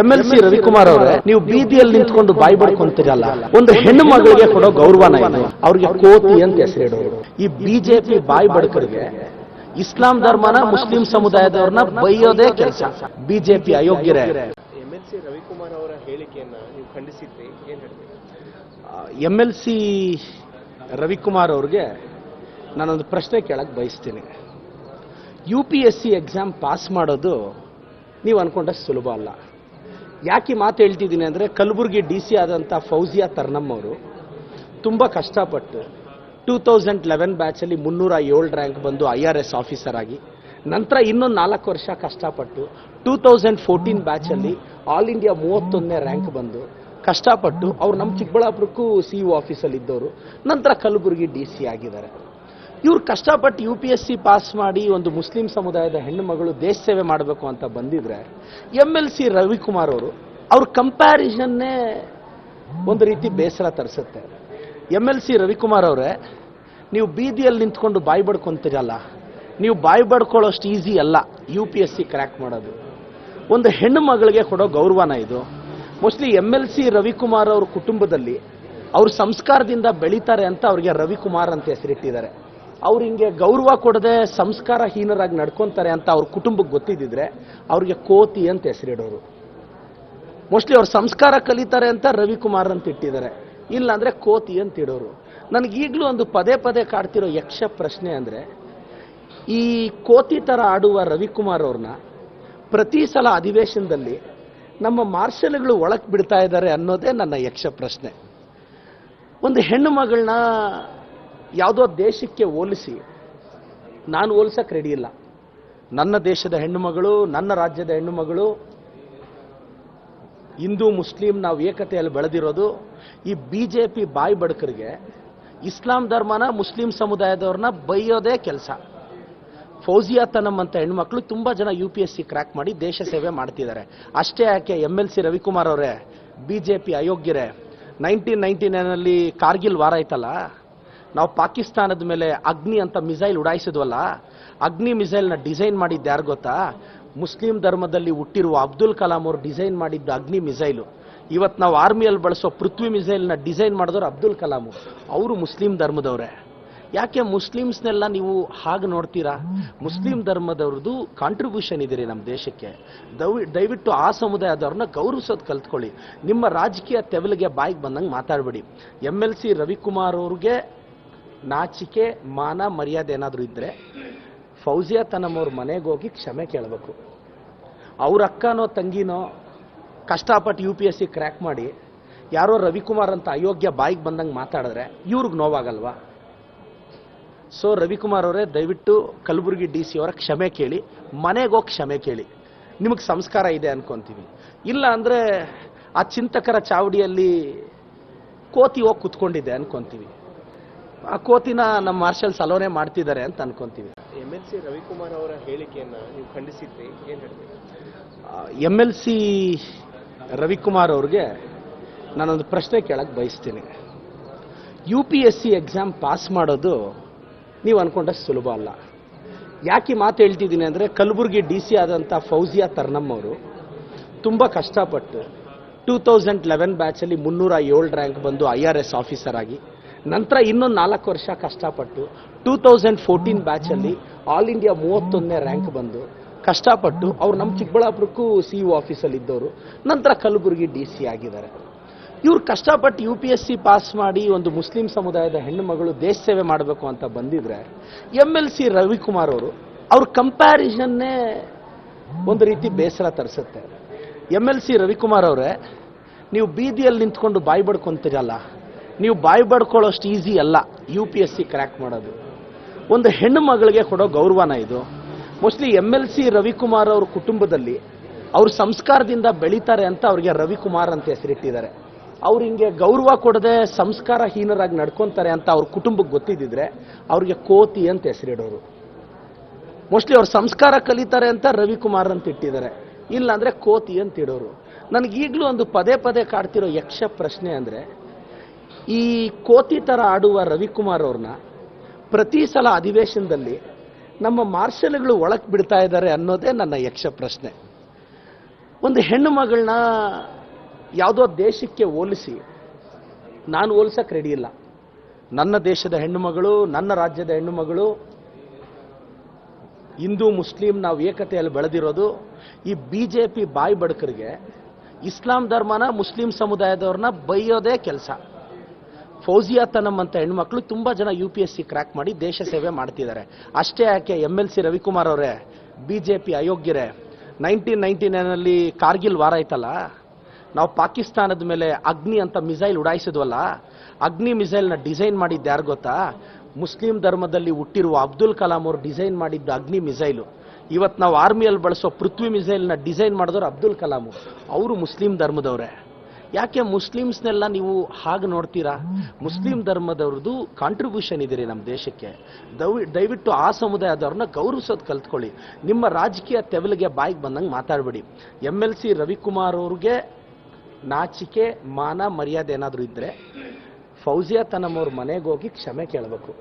M L C Ravikumar ಅವರೇ ನೀವು ಬೀದಿಯಲ್ಲಿ ನಿಂತ್ಕೊಂಡು ಬಾಯಿ ಬಡ್ಕೊಂತೀರಲ್ಲ ಒಂದು ಹೆಣ್ಣು ಮಗಳಿಗೆ ಕೊಡೋ ಗೌರವನ ಇದೆ. ಅವ್ರಿಗೆ ಕೋತಿ ಅಂತ ಹೆಸರಿಡೋರು ಈ ಬಿಜೆಪಿ ಬಾಯಿ ಬಡಕರಿಗೆ ಇಸ್ಲಾಂ ಧರ್ಮನ ಮುಸ್ಲಿಂ ಸಮುದಾಯದವ್ರನ್ನ ಬೈಯೋದೇ ಕೆಲಸ. ಬಿಜೆಪಿ ಅಯೋಗ್ಯರೇ. ಎಂ ಎಲ್ ಸಿ ರವಿಕುಮಾರ್ ಅವರ ಹೇಳಿಕೆಯನ್ನ ನೀವು ಖಂಡಿಸಿದ್ರಿ ಏನ್ ಹೇಳ್ತೀರಿ? ಎಂ ಎಲ್ ಸಿ ರವಿಕುಮಾರ್ ಅವ್ರಿಗೆ ನಾನೊಂದು ಪ್ರಶ್ನೆ ಕೇಳಕ್ ಬಯಸ್ತೀನಿ. U P S C exam pass ಮಾಡೋದು ನೀವು ಅನ್ಕೊಂಡಷ್ಟು ಸುಲಭ ಅಲ್ಲ. ಯಾಕೆ ಮಾತು ಹೇಳ್ತಿದ್ದೀನಿ ಅಂದರೆ ಕಲಬುರಗಿ ಡಿ ಸಿ ಆದಂಥ ಫೌಜಿಯಾ ತರ್ನಮ್ ಅವರು ತುಂಬ ಕಷ್ಟಪಟ್ಟು ಟೂ ತೌಸಂಡ್ ಲೆವೆನ್ ಬ್ಯಾಚಲ್ಲಿ ಮುನ್ನೂರ ಏಳು ರ್ಯಾಂಕ್ ಬಂದು ಐ ಆರ್ ಎಸ್ ಆಫೀಸರ್ ಆಗಿ, ನಂತರ ಇನ್ನೊಂದು ನಾಲ್ಕು ವರ್ಷ ಕಷ್ಟಪಟ್ಟು ಟೂ ತೌಸಂಡ್ ಫೋರ್ಟೀನ್ ಬ್ಯಾಚಲ್ಲಿ ಆಲ್ ಇಂಡಿಯಾ ಮೂವತ್ತೊಂದನೇ ರ್ಯಾಂಕ್ ಬಂದು ಕಷ್ಟಪಟ್ಟು ಅವ್ರು ನಮ್ಮ ಚಿಕ್ಕಬಳ್ಳಾಪುರಕ್ಕೂ ಸಿ ಇ ಆಫೀಸಲ್ಲಿ ಇದ್ದವರು, ನಂತರ ಕಲಬುರಗಿ ಡಿ ಸಿ ಆಗಿದ್ದಾರೆ. ಇವ್ರು ಕಷ್ಟಪಟ್ಟು U P S C pass ಮಾಡಿ ಒಂದು ಮುಸ್ಲಿಂ ಸಮುದಾಯದ ಹೆಣ್ಣು ಮಗಳು ದೇಶ ಸೇವೆ ಮಾಡಬೇಕು ಅಂತ ಬಂದಿದ್ರೆ ಎಂ ಎಲ್ ಸಿ ರವಿಕುಮಾರ್ ಅವರು, ಅವ್ರ ಕಂಪ್ಯಾರಿಷನ್ನೇ ಒಂದು ರೀತಿ ಬೇಸರ ತರಿಸುತ್ತೆ. ಎಂ ಎಲ್ ಸಿ ರವಿಕುಮಾರ್ ಅವರೇ, ನೀವು ಬೀದಿಯಲ್ಲಿ ನಿಂತ್ಕೊಂಡು ಬಾಯಿ ಬಡ್ಕೊಂತೀರಲ್ಲ, ನೀವು ಬಾಯಿ ಬಡ್ಕೊಳ್ಳೋಷ್ಟು ಈಸಿ ಅಲ್ಲ U P S C crack ಮಾಡೋದು. ಒಂದು ಹೆಣ್ಣು ಮಗಳಿಗೆ ಕೊಡೋ ಗೌರವನ ಇದು. Mostly M L C Ravikumar ಅವ್ರ ಕುಟುಂಬದಲ್ಲಿ ಅವ್ರ ಸಂಸ್ಕಾರದಿಂದ ಬೆಳೀತಾರೆ ಅಂತ ಅವ್ರಿಗೆ ರವಿಕುಮಾರ್ ಅಂತ ಹೆಸರಿಟ್ಟಿದ್ದಾರೆ. ಅವ್ರು ಹಿಂಗೆ ಗೌರವ ಕೊಡದೆ ಸಂಸ್ಕಾರಹೀನರಾಗಿ ನಡ್ಕೊತಾರೆ ಅಂತ ಅವ್ರ ಕುಟುಂಬಕ್ಕೆ ಗೊತ್ತಿದ್ದಿದ್ರೆ ಅವ್ರಿಗೆ ಕೋತಿ ಅಂತ ಹೆಸರಿಡೋರು. ಮೋಸ್ಟ್ಲಿ ಅವ್ರು ಸಂಸ್ಕಾರ ಕಲಿತಾರೆ ಅಂತ ರವಿಕುಮಾರ್ ಅಂತ ಇಟ್ಟಿದ್ದಾರೆ. ಇಲ್ಲ ಅಂದ್ರೆ ಕೋತಿ ಅಂತ ಇಡೋರು. ಈಗಲೂ ಒಂದು ಪದೇ ಪದೇ ಕಾಡ್ತಿರೋ ಯಕ್ಷ ಪ್ರಶ್ನೆ ಅಂದ್ರೆ, ಈ ಕೋತಿ ತರ ಆಡುವ ರವಿಕುಮಾರ್ ಅವ್ರನ್ನ ಪ್ರತಿ ಸಲ ಅಧಿವೇಶನದಲ್ಲಿ ನಮ್ಮ ಮಾರ್ಷಲ್ಗಳು ಒಳಕ್ಕೆ ಬಿಡ್ತಾ ಇದ್ದಾರೆ ಅನ್ನೋದೇ ನನ್ನ ಯಕ್ಷ ಪ್ರಶ್ನೆ. ಒಂದು ಹೆಣ್ಣು ಮಗಳನ್ನ ಯಾವುದೋ ದೇಶಕ್ಕೆ ಹೋಲಿಸಿ, ನಾನು ಹೋಲ್ಸಕ್ಕೆ ರೆಡಿ ಇಲ್ಲ. ನನ್ನ ದೇಶದ ಹೆಣ್ಣುಮಗಳು, ನನ್ನ ರಾಜ್ಯದ ಹೆಣ್ಣುಮಗಳು, ಹಿಂದೂ, ಮುಸ್ಲಿಂ, ನಾವು ಏಕತೆಯಲ್ಲಿ ಬೆಳೆದಿರೋದು, ಈ ಬಿ ಜೆ ಪಿ ಬಾಯಿ ಬಡಕರಿಗೆ ಇಸ್ಲಾಂ ಧರ್ಮನ ಮುಸ್ಲಿಂ ಸಮುದಾಯದವ್ರನ್ನ ಬೈಯೋದೇ ಕೆಲಸ. ಫೌಜಿಯಾ ತನಮ್ ಅಂತ ಹೆಣ್ಮಕ್ಳು ತುಂಬಾ ಜನ U P S C crack ಮಾಡಿ ದೇಶ ಸೇವೆ ಮಾಡ್ತಿದ್ದಾರೆ. ಅಷ್ಟೇ ಯಾಕೆ ಎಂ ಎಲ್ ಸಿ ರವಿಕುಮಾರ್ ಅವರೇ ಬಿ ಜೆ ಪಿ ಅಯೋಗ್ಯರೇ. ನೈನ್ಟೀನ್ ನೈನ್ಟಿ ನೈನಲ್ಲಿ ಕಾರ್ಗಿಲ್ ವಾರ ಆಯ್ತಲ್ಲ ನಾವು ಪಾಕಿಸ್ತಾನದ ಮೇಲೆ ಅಗ್ನಿ ಅಂತ ಮಿಸೈಲ್ ಉಡಾಯಿಸಿದ್ವಲ್ಲ, ಅಗ್ನಿ ಮಿಸೈಲ್ನ ಡಿಸೈನ್ ಮಾಡಿದ್ದು ಯಾರು ಗೊತ್ತಾ? ಮುಸ್ಲಿಂ ಧರ್ಮದಲ್ಲಿ ಹುಟ್ಟಿರುವ ಅಬ್ದುಲ್ ಕಲಾಂ ಅವರು ಡಿಸೈನ್ ಮಾಡಿದ್ದ ಅಗ್ನಿ ಮಿಸೈಲು. ಇವತ್ತು ನಾವು ಆರ್ಮಿಯಲ್ಲಿ ಬಳಸೋ ಪೃಥ್ವಿ ಮಿಸೈಲ್ನ ಡಿಸೈನ್ ಮಾಡಿದವರು ಅಬ್ದುಲ್ ಕಲಾಂ ಅವರು. ಮುಸ್ಲಿಂ ಧರ್ಮದವರೇ. ಯಾಕೆ ಮುಸ್ಲಿಮ್ಸ್ನೆಲ್ಲ ನೀವು ಹಾಗೆ ನೋಡ್ತೀರಾ? ಮುಸ್ಲಿಂ ಧರ್ಮದವ್ರದ್ದು ಕಾಂಟ್ರಿಬ್ಯೂಷನ್ ಇದೆ ನಮ್ಮ ದೇಶಕ್ಕೆ. ದಯವಿ- ದಯವಿಟ್ಟು ಆ ಸಮುದಾಯದವ್ರನ್ನ ಗೌರವಿಸೋದು ಕಲ್ತ್ಕೊಳ್ಳಿ. ನಿಮ್ಮ ರಾಜಕೀಯ ತೆವಲಿಗೆ ಬಾಯಿಗೆ ಬಂದಂಗೆ ಮಾತಾಡಬೇಡಿ. ಎಂ ಎಲ್ ಸಿ ರವಿಕುಮಾರ್ ಅವ್ರಿಗೆ ನಾಚಿಕೆ, ಮಾನ, ಮರ್ಯಾದೆ ಏನಾದರೂ ಇದ್ದರೆ ಫೌಜಿಯಾ ತನಮ್ಮವ್ರ ಮನೆಗೆ ಹೋಗಿ ಕ್ಷಮೆ ಕೇಳಬೇಕು. ಅವ್ರ ಅಕ್ಕನೋ ತಂಗಿನೋ ಕಷ್ಟಪಟ್ಟು U P S C crack ಮಾಡಿ ಯಾರೋ ರವಿಕುಮಾರ್ ಅಂತ ಅಯೋಗ್ಯ ಬಾಯಿಗೆ ಬಂದಂಗೆ ಮಾತಾಡಿದ್ರೆ ಇವ್ರಿಗೆ ನೋವಾಗಲ್ವಾ? ಸೊ ರವಿಕುಮಾರ್ ಅವರೇ, ದಯವಿಟ್ಟು ಕಲಬುರಗಿ ಡಿ ಸಿ ಅವರ ಕ್ಷಮೆ ಕೇಳಿ, ಮನೆಗೆ ಹೋಗಿ ಕ್ಷಮೆ ಕೇಳಿ. ನಿಮಗೆ ಸಂಸ್ಕಾರ ಇದೆ ಅನ್ಕೊಂತೀವಿ. ಇಲ್ಲ ಅಂದರೆ ಆ ಚಿಂತಕರ ಚಾವಡಿಯಲ್ಲಿ ಕೋತಿ ಹೋಗಿ ಕುತ್ಕೊಂಡಿದೆ ಅನ್ಕೊಂತೀವಿ. ಆ ಕೋತಿನ ನಮ್ಮ ಮಾರ್ಷಲ್ ಸಲೋನೆ ಮಾಡ್ತಿದ್ದಾರೆ ಅಂತ ಅನ್ಕೊಂತೀವಿ. ಎಂ ಎಲ್ ಸಿ ರವಿಕುಮಾರ್ ಅವರ ಹೇಳಿಕೆಯನ್ನ ನೀವು ಖಂಡಿಸಿದ್ರಿ ಏನ್ ಹೇಳ್ತೀರಿ? ಎಂ ಎಲ್ ಸಿ ರವಿಕುಮಾರ್ ಅವ್ರಿಗೆ ನಾನೊಂದು ಪ್ರಶ್ನೆ ಕೇಳಕ್ಕೆ ಬಯಸ್ತೀನಿ. U P S C exam pass ಮಾಡೋದು ನೀವು ಅನ್ಕೊಂಡಷ್ಟು ಸುಲಭ ಅಲ್ಲ. ಯಾಕೆ ಮಾತು ಹೇಳ್ತಿದ್ದೀನಿ ಅಂದರೆ ಕಲಬುರಗಿ ಡಿ ಸಿ ಆದಂಥ ಫೌಜಿಯಾ ತರ್ನಮ್ ಅವರು ತುಂಬ ಕಷ್ಟಪಟ್ಟು ಟೂ ತೌಸಂಡ್ ಲೆವೆನ್ ಬ್ಯಾಚಲ್ಲಿ ಮುನ್ನೂರ ಏಳು ರ್ಯಾಂಕ್ ಬಂದು ಐ ಆರ್ ಎಸ್ ಆಫೀಸರ್ ಆಗಿ ನಂತರ ಇನ್ನೊಂದು ನಾಲ್ಕು ವರ್ಷ ಕಷ್ಟಪಟ್ಟು ಟೂ ತೌಸಂಡ್ ಫೋರ್ಟೀನ್ ಬ್ಯಾಚಲ್ಲಿ ಆಲ್ ಇಂಡಿಯಾ ಮೂವತ್ತೊಂದನೇ ರ್ಯಾಂಕ್ ಬಂದು ಕಷ್ಟಪಟ್ಟು ಅವ್ರು ನಮ್ಮ ಚಿಕ್ಕಬಳ್ಳಾಪುರಕ್ಕೂ ಸಿ ಯು ಆಫೀಸಲ್ಲಿ ಇದ್ದವರು. ನಂತರ ಕಲಬುರಗಿ ಡಿ ಸಿ ಆಗಿದ್ದಾರೆ. ಇವ್ರು ಕಷ್ಟಪಟ್ಟು U P S C pass ಮಾಡಿ ಒಂದು ಮುಸ್ಲಿಂ ಸಮುದಾಯದ ಹೆಣ್ಣು ಮಗಳು ದೇಶ ಸೇವೆ ಮಾಡಬೇಕು ಅಂತ ಬಂದಿದ್ರೆ ಎಂ ಎಲ್ ಸಿ ರವಿಕುಮಾರ್ ಅವರು, ಅವ್ರ ಕಂಪ್ಯಾರಿಷನ್ನೇ ಒಂದು ರೀತಿ ಬೇಸರ ತರಿಸುತ್ತೆ. ಎಂ ಎಲ್ ಸಿ ರವಿಕುಮಾರ್ ಅವರೇ, ನೀವು ಬೀದಿಯಲ್ಲಿ ನಿಂತ್ಕೊಂಡು ಬಾಯಿ ಬಡ್ಕೊಂತೀರಲ್ಲ ನೀವು ಬಾಯಿ ಬಡ್ಕೊಳ್ಳೋಷ್ಟು ಈಸಿ ಅಲ್ಲ. U P S C crack ಮಾಡೋದು. ಒಂದು ಹೆಣ್ಣು ಮಗಳಿಗೆ ಕೊಡೋ ಗೌರವನ ಇದು. Mostly M L C Ravikumar ಅವ್ರ ಕುಟುಂಬದಲ್ಲಿ ಅವ್ರ ಸಂಸ್ಕಾರದಿಂದ ಬೆಳೀತಾರೆ ಅಂತ ಅವ್ರಿಗೆ ರವಿಕುಮಾರ್ ಅಂತ ಹೆಸರಿಟ್ಟಿದ್ದಾರೆ. ಅವ್ರು ಹಿಂಗೆ ಗೌರವ ಕೊಡದೆ ಸಂಸ್ಕಾರಹೀನರಾಗಿ ನಡ್ಕೊತಾರೆ ಅಂತ ಅವ್ರ ಕುಟುಂಬಕ್ಕೆ ಗೊತ್ತಿದ್ದಿದ್ರೆ ಅವ್ರಿಗೆ ಕೋತಿ ಅಂತ ಹೆಸರಿಡೋರು. ಮೋಸ್ಟ್ಲಿ ಅವ್ರ ಸಂಸ್ಕಾರ ಕಲಿತಾರೆ ಅಂತ ರವಿಕುಮಾರ್ ಅಂತ ಇಟ್ಟಿದ್ದಾರೆ. ಇಲ್ಲ ಅಂದ್ರೆ ಕೋತಿ ಅಂತ ಇಡೋರು. ನನಗೆ ಈಗಲೂ ಒಂದು ಪದೇ ಪದೇ ಕಾಡ್ತಿರೋ ಯಕ್ಷ ಪ್ರಶ್ನೆ ಅಂದ್ರೆ ಈ ಕೋತಿ ಥರ ಆಡುವ ರವಿಕುಮಾರ್ ಅವ್ರನ್ನ ಪ್ರತಿ ಸಲ ಅಧಿವೇಶನದಲ್ಲಿ ನಮ್ಮ ಮಾರ್ಷಲ್ಗಳು ಒಳಕ್ಕೆ ಬಿಡ್ತಾ ಇದ್ದಾರೆ ಅನ್ನೋದೇ ನನ್ನ ಯಕ್ಷ ಪ್ರಶ್ನೆ. ಒಂದು ಹೆಣ್ಣು ಮಗಳನ್ನ ಯಾವುದೋ ದೇಶಕ್ಕೆ ಹೋಲಿಸಿ, ನಾನು ಹೋಲ್ಸಕ್ಕೆ ರೆಡಿ ಇಲ್ಲ. ನನ್ನ ದೇಶದ ಹೆಣ್ಣುಮಗಳು ನನ್ನ ರಾಜ್ಯದ ಹೆಣ್ಣುಮಗಳು ಹಿಂದೂ, ಮುಸ್ಲಿಂ, ನಾವು ಏಕತೆಯಲ್ಲಿ ಬೆಳೆದಿರೋದು, ಈ ಬಿ ಜೆ ಪಿ ಬಾಯಿ ಬಡಕರಿಗೆ ಇಸ್ಲಾಂ ಧರ್ಮನ ಮುಸ್ಲಿಂ ಸಮುದಾಯದವ್ರನ್ನ ಬೈಯೋದೇ ಕೆಲಸ. ಫೌಜಿಯಾ ತನಮ್ ಅಂತ ಹೆಣ್ಮಕ್ಳು ತುಂಬ ಜನ U P S C crack ಮಾಡಿ ದೇಶ ಸೇವೆ ಮಾಡ್ತಿದ್ದಾರೆ. ಅಷ್ಟೇ ಯಾಕೆ ಎಂ ಎಲ್ ಸಿ ರವಿಕುಮಾರ್ ಅವರೇ ಬಿ ಜೆ ಪಿ ಅಯೋಗ್ಯರೇ ನೈನ್ಟೀನ್ ನೈನ್ಟಿ ನೈನಲ್ಲಿ ಕಾರ್ಗಿಲ್ ವಾರ ಆಯ್ತಲ್ಲ, ನಾವು ಪಾಕಿಸ್ತಾನದ ಮೇಲೆ ಅಗ್ನಿ ಅಂತ ಮಿಸೈಲ್ ಉಡಾಯಿಸಿದ್ವಲ್ಲ, ಅಗ್ನಿ ಮಿಸೈಲ್ನ ಡಿಸೈನ್ ಮಾಡಿದ್ದು ಯಾರು ಗೊತ್ತಾ? ಮುಸ್ಲಿಂ ಧರ್ಮದಲ್ಲಿ ಹುಟ್ಟಿರುವ ಅಬ್ದುಲ್ ಕಲಾಂ ಅವರು ಡಿಸೈನ್ ಮಾಡಿದ್ದ ಅಗ್ನಿ ಮಿಸೈಲು. ಇವತ್ತು ನಾವು ಆರ್ಮಿಯಲ್ಲಿ ಬಳಸೋ ಪೃಥ್ವಿ ಮಿಸೈಲ್ನ ಡಿಸೈನ್ ಮಾಡಿದವರು ಅಬ್ದುಲ್ ಕಲಾಂ ಅವರು ಮುಸ್ಲಿಂ ಧರ್ಮದವರೇ. ಯಾಕೆ ಮುಸ್ಲಿಮ್ಸ್ನೆಲ್ಲ ನೀವು ಹಾಗೆ ನೋಡ್ತೀರಾ? ಮುಸ್ಲಿಂ ಧರ್ಮದವ್ರದ್ದು ಕಾಂಟ್ರಿಬ್ಯೂಷನ್ ಇದೆ ರೀ ನಮ್ಮ ದೇಶಕ್ಕೆ. ದಯವಿ- ದಯವಿಟ್ಟು ಆ ಸಮುದಾಯದವ್ರನ್ನ ಗೌರವಿಸೋದು ಕಲ್ತ್ಕೊಳ್ಳಿ. ನಿಮ್ಮ ರಾಜಕೀಯ ತೆವಲಿಗೆ ಬಾಯಿಗೆ ಬಂದಂಗೆ ಮಾತಾಡಬೇಡಿ. ಎಂ ಎಲ್ ಸಿ ರವಿಕುಮಾರ್ ಅವ್ರಿಗೆ ನಾಚಿಕೆ, ಮಾನ, ಮರ್ಯಾದೆ ಏನಾದರೂ ಇದ್ದರೆ ಫೌಜಿಯಾ ತನಮ್ ಅವ್ರ ಮನೆಗೆ ಹೋಗಿ ಕ್ಷಮೆ ಕೇಳಬೇಕು.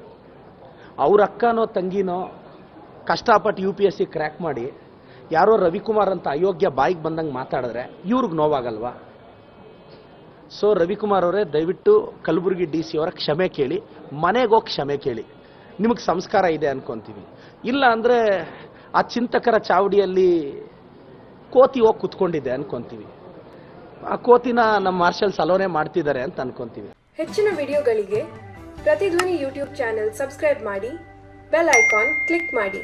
ಅವ್ರ ಅಕ್ಕನೋ ತಂಗಿನೋ ಕಷ್ಟಪಟ್ಟು U P S C crack ಮಾಡಿ, ಯಾರೋ ರವಿಕುಮಾರ್ ಅಂತ ಅಯೋಗ್ಯ ಬಾಯಿಗೆ ಬಂದಂಗೆ ಮಾತಾಡಿದ್ರೆ ಇವ್ರಿಗೆ ನೋವಾಗಲ್ವಾ? ಸೊ ರವಿಕುಮಾರ್ ಅವರೇ, ದಯವಿಟ್ಟು ಕಲಬುರಗಿ ಡಿ ಸಿ ಅವರ ಕ್ಷಮೆ ಕೇಳಿ ಮನೆಗೆ ಹೋಗಿ ಕ್ಷಮೆ ಕೇಳಿ. ನಿಮಗೆ ಸಂಸ್ಕಾರ ಇದೆ ಅನ್ಕೊಂತೀವಿ. ಇಲ್ಲ ಅಂದರೆ ಆ ಚಿಂತಕರ ಚಾವಡಿಯಲ್ಲಿ ಕೋತಿ ಹೋಗಿ ಕುತ್ಕೊಂಡಿದೆ ಅನ್ಕೊಂತೀವಿ. ಆ ಕೋತಿನ ನಮ್ಮ ಮಾರ್ಷಲ್ ಸಲೋನೆ ಮಾಡ್ತಿದ್ದಾರೆ ಅಂತ ಅನ್ಕೊಂತೀವಿ. ಹೆಚ್ಚಿನ ವಿಡಿಯೋಗಳಿಗೆ ಪ್ರತಿಧ್ವನಿ ಯೂಟ್ಯೂಬ್ ಚಾನೆಲ್ ಸಬ್ಸ್ಕ್ರೈಬ್ ಮಾಡಿ, ಬೆಲ್ ಐಕಾನ್ ಕ್ಲಿಕ್ ಮಾಡಿ.